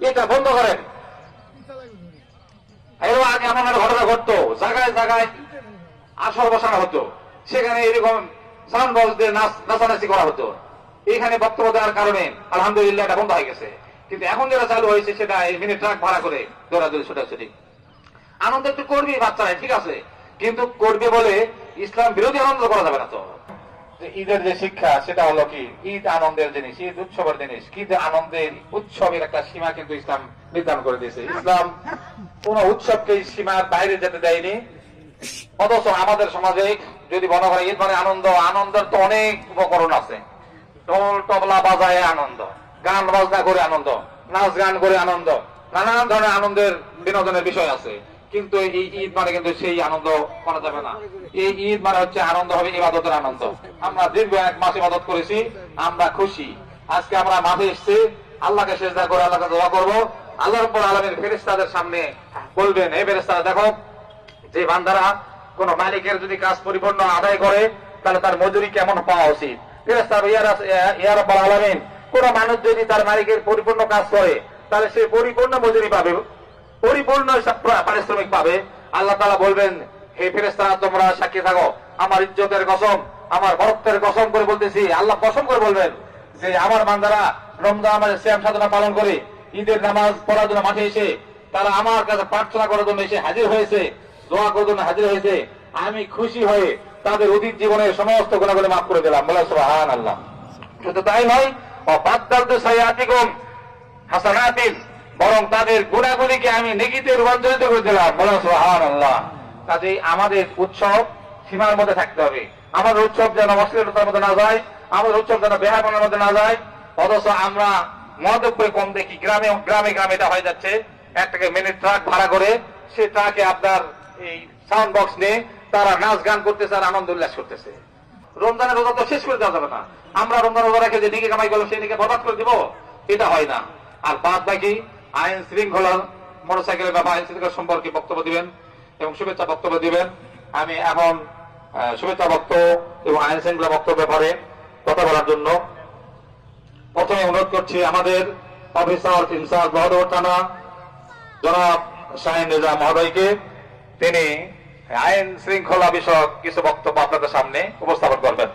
এটা বন্ধ করেন। আগে এমন একটা ঘটনা ঘটতো, জায়গায় জায়গায় আসর বসানো হতো। সেখানে এরকম সাউন্ড নাচানাচি করা হতো। এখানে বক্তব্য দেওয়ার কারণে আলহামদুলিল্লাহ এটা বন্ধ হয়ে গেছে। কিন্তু এখন যেটা চালু হয়েছে সেটা এই মিনি ট্রাক ভাড়া করে দৌড়াদৌড়ি ছোটাছুটি। আনন্দ একটু করবি বাচ্চারা ঠিক আছে? কিন্তু করবে বলে ইসলাম বিরোধী আনন্দ করা যাবে না তো। যে ঈদের যে শিক্ষা, সেটা হলো কি? ঈদ আনন্দের জিনিস, ঈদ উৎসবের জিনিস। ঈদ আনন্দের, উৎসবের একটা সীমা কিন্তু ইসলাম নির্ধারণ করে দিয়েছে। ইসলাম কোন উৎসবকে সীমার বাইরে যেতে দেয়নি। অথচ আমাদের সমাজে, যদি মনে করে ঈদ মানে আনন্দ, আনন্দের তো অনেক উপকরণ আছে। ঢোল, তবলা বাজায় আনন্দ, গান বাজনা করে আনন্দ, নাচ গান করে আনন্দ, নানান ধরনের আনন্দের বিনোদনের বিষয় আছে। কিন্তু এই ঈদ মানে কিন্তু সেই আনন্দ করা যাবে না। এই ঈদ মানে হচ্ছে আনন্দ হবে ইবাদতের আনন্দ। আমরা দীর্ঘ এক মাস ইবাদত করেছি, আমরা খুশি। আজকে আমরা মাঠে এসেছি, আল্লাহকে সেজদা করে আল্লাহকে দোয়া করব। আল্লাহর উপর আলমের ফেরেস্তাদের সামনে বলবেন এই ফেরেস্তারা দেখো, যে বান্দারা কোন মালিকের যদি কাজ পরিপূর্ণ আদায় করে, তাহলে তার মজুরি কেমন পাওয়া উচিত? ফেরেশতা ইয়ার- ইয়া রাব্বাল আলামিন, কোন মানুষ যদি তার মালিকের পরিপূর্ণ কাজ করে, তাহলে সে পরিপূর্ণ মজুরি পাবে। পরিপূর্ণ পারিশ্রমিক পাবে। আল্লাহ তালা বলবেন, হে ফেরেশতারা, তোমরা সাক্ষী থাকো। আমার ইজ্জতের কসম, আমার বরত্বের কসম করে বলতেছি। আল্লাহ কসম করে বলবেন যে, আমার বান্দারা রমজান আমাদের শ্যাম সাধনা পালন করে, ঈদের নামাজ পড়ার জন্য মাঠে এসে, তারা আমার কাছে প্রার্থনা করার জন্য এসে হাজির হয়েছে, দোয়া করার জন্য হাজির হয়েছে। আমি খুশি হয়ে তাদের অতীত জীবনের সমস্ত গুণাগুলি মাফ করে দিলাম। বলে সুবহান আল্লাহ শুধু তাই নয় অবাদ্দাল তো হাসানাতিন বরং তাদের গুণাগুলিকে আমি নেকিতে রূপান্তরিত করে দিলাম বলে সুবহান আল্লাহ কাজেই আমাদের উৎসব সীমার মধ্যে থাকতে হবে। আমাদের উৎসব যেন অশ্লীলতার মধ্যে না যায়, আমাদের উৎসব যেন বেহাপনার মধ্যে না যায়। অথচ আমরা উপরে কম দেখি। গ্রামে গ্রামে গ্রামে এটা হয়ে যাচ্ছে। একটাকে মিনিট ট্রাক ভাড়া করে সে ট্রাকে আপনার এই সাউন্ড বক্স নিয়ে তারা নাচ গান করতেছে আর আনন্দ উল্লাস করতেছে। রমজানের রোজা তো শেষ করে দেওয়া যাবে না। আমরা রমজান রোজা রেখে যে দিকে কামাই করলাম সেই দিকে বরবাদ করে দিব। এটা হয় না। আর বাদ বাকি আইন শৃঙ্খলা মোটরসাইকেলের ব্যাপার আইন শৃঙ্খলা সম্পর্কে বক্তব্য দিবেন এবং শুভেচ্ছা বক্তব্য দিবেন। আমি এখন শুভেচ্ছা বক্তব্য এবং আইন শৃঙ্খলা বক্তব্য ব্যাপারে কথা বলার জন্য প্রথমে অনুরোধ করছি আমাদের অফিসার ইনচার্জ বহদর থানা, জনাব শাহিন রেজা মহোদয়কে। তিনি আইন শৃঙ্খলা বিষয়ক কিছু বক্তব্য আপনাদের সামনে উপস্থাপন করবেন।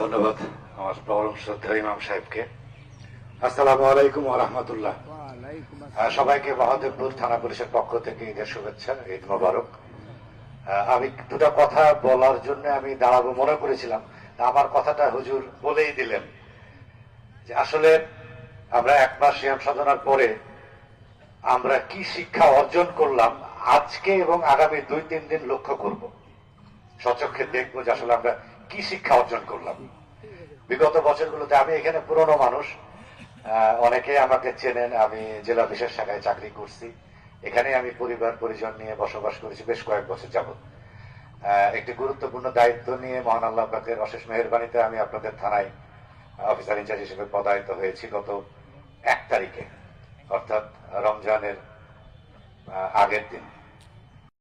ধন্যবাদ। আমার পরম শ্রদ্ধা ইমাম সাহেবকে। আসসালামু আলাইকুম ওয়া সবাইকে মহাদেবপুর থানা পুলিশের পক্ষ থেকে ঈদের শুভেচ্ছা ঈদ মোবারক। আমি দুটো কথা বলার জন্য আমি দাঁড়াবো মনে করেছিলাম। আমার কথাটা হুজুর বলেই দিলেন। যে আসলে আমরা এক মাস সিয়াম সাধনার পরে আমরা কি শিক্ষা অর্জন করলাম আজকে এবং আগামী দুই তিন দিন লক্ষ্য করব। সচক্ষে দেখব যে আসলে আমরা কি শিক্ষা অর্জন করলাম। বিগত বছরগুলোতে আমি এখানে পুরনো মানুষ অনেকে আমাকে চেনেন, আমি জেলা বিশেষ শাখায় চাকরি করছি। এখানে আমি পরিবার, পরিজন নিয়ে বসবাস করেছি বেশ কয়েক বছর যাবত একটি গুরুত্বপূর্ণ দায়িত্ব নিয়ে মহান আল্লাহ পাকের অশেষ মেহরবানিতে আমি আপনাদের থানায় অফিসার ইনচার্জ হিসেবে পদায়িত হয়েছি গত এক তারিখে, অর্থাৎ রমজানের আগের দিন।